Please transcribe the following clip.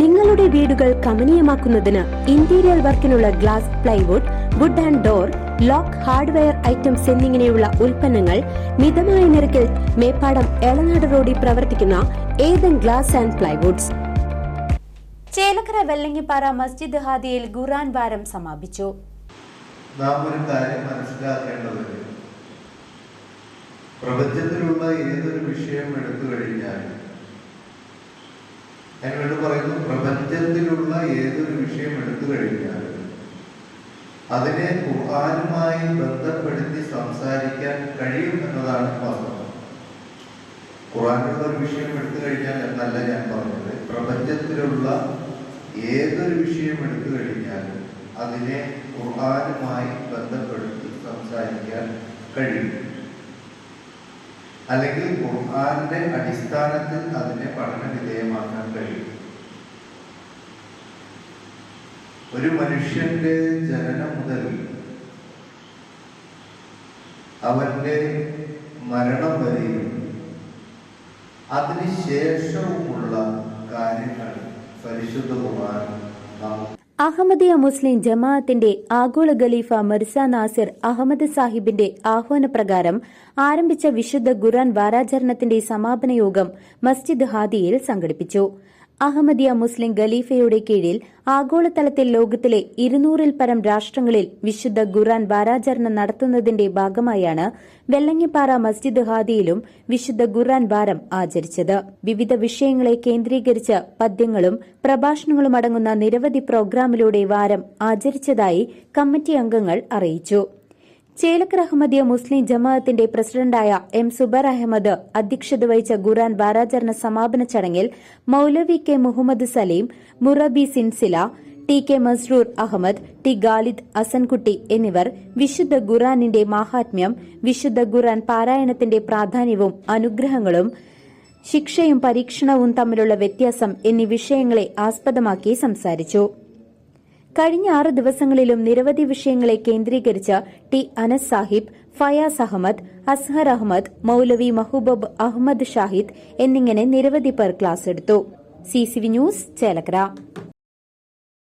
നിങ്ങളുടെ വീടുകൾ കമനീയമാക്കുന്നതിന് interior വർക്കിനുള്ള glass plywood wood and door lock hardware items എന്നിങ്ങനെയുള്ള ഉൽപ്പന്നങ്ങൾ മിതമായ നിരക്കിൽ മേപ്പാടം എളനാട് റോഡിൽ പ്രവർത്തിക്കുന്ന Ethan glass and plywoods Chelakkara Vellangippara മസ്ജിദ് ഹാദിയിൽ ഖുറാൻ വാരം സമാപിച്ചു. നാം ഒരു കാര്യം മനസ്സിലാക്കേണ്ടതുണ്ട്. പ്രപഞ്ചത്തിലുള്ള ഏതൊരു വിഷയം എടുത്തു കഴിഞ്ഞാൽ വീണ്ടും പറയുന്നു പ്രപഞ്ചത്തിലുള്ള ഏതൊരു വിഷയം എടുത്തു കഴിഞ്ഞാൽ അതിനെ ഖുർആാനുമായി ബന്ധപ്പെടുത്തി സംസാരിക്കാൻ കഴിയും എന്നതാണ് വാസ്തവം. ഖുർആാനുള്ള ഒരു വിഷയം എടുത്തു കഴിഞ്ഞാൽ എന്നല്ല ഞാൻ പറഞ്ഞത് പ്രപഞ്ചത്തിലുള്ള ഏതൊരു വിഷയം എടുത്തു കഴിഞ്ഞാൽ അതിനെ ഖുർആാനുമായി ബന്ധപ്പെടുത്തി സംസാരിക്കാൻ കഴിയും. അല്ലെങ്കിൽ ഖുർആാന്റെ അടിസ്ഥാനത്തിൽ അതിനെ പഠന വിധേയമാക്കാൻ കഴിയും ഒരു മനുഷ്യന്റെ ജനനം മുതൽ അവന്റെ മരണം വരെയും അതിനുശേഷവുമുള്ള കാര്യങ്ങൾ പരിശുദ്ധ ഖുർആൻ അഹമ്മദിയ മുസ്ലിം ജമാഅത്തിന്റെ ആഗോള ഖലീഫ മിർസ നാസിർ അഹമ്മദ് സാഹിബിന്റെ ആഹ്വാനപ്രകാരം ആരംഭിച്ച വിശുദ്ധ ഖുർആൻ വാരാചരണത്തിന്റെ സമാപന യോഗം മസ്ജിദ് ഹാദിയിൽ സംഘടിപ്പിച്ചു. അഹമ്മദിയ മുസ്ലിം ഖലീഫയുടെ കീഴിൽ ആഗോളതലത്തിൽ ലോകത്തിലെ ഇരുന്നൂറിൽ പരം രാഷ്ട്രങ്ങളിൽ വിശുദ്ധ ഖുറാൻ വാരാചരണം നടത്തുന്നതിന്റെ ഭാഗമായാണ് വെള്ളങ്ങിപ്പാറ മസ്ജിദ് ഹാദിയിലും വിശുദ്ധ ഖുറാൻ വാരം ആചരിച്ചത്. വിവിധ വിഷയങ്ങളെ കേന്ദ്രീകരിച്ച് പദ്യങ്ങളും പ്രഭാഷണങ്ങളും അടങ്ങുന്ന നിരവധി പ്രോഗ്രാമിലൂടെ വാരം ആചരിച്ചതായി കമ്മിറ്റി അംഗങ്ങൾ അറിയിച്ചു. ചേലക്കര അഹമ്മദിയ മുസ്ലിം ജമാഅത്തിന്റെ പ്രസിഡന്റായ എം സുബർ അഹമ്മദ് അധ്യക്ഷത വഹിച്ച ഖുറാൻ വാരാചരണ സമാപന ചടങ്ങിൽ മൌലവി K Muhammad Saleem മുറബി Sinsila T K Masroor Ahmed T Khalid Asankutty എന്നിവർ വിശുദ്ധ ഖുറാനിന്റെ മാഹാത്മ്യം വിശുദ്ധ ഖുറാൻ പാരായണത്തിന്റെ പ്രാധാന്യവും അനുഗ്രഹങ്ങളും ശിക്ഷയും പരീക്ഷണവും തമ്മിലുള്ള വ്യത്യാസം എന്നീ വിഷയങ്ങളെ ആസ്പദമാക്കി സംസാരിച്ചു. കഴിഞ്ഞ ആറ് ദിവസങ്ങളിലും നിരവധി വിഷയങ്ങളെ കേന്ദ്രീകരിച്ച ടി അനസ് സാഹിബ് ഫയാസ് അഹമ്മദ് അസ്ഹർ അഹമ്മദ് മൌലവി മഹബൂബ് അഹമ്മദ് ഷാഹിദ് എന്നിങ്ങനെ നിരവധി പേർ ക്ലാസ് എടുത്തു. C news Chelakkara.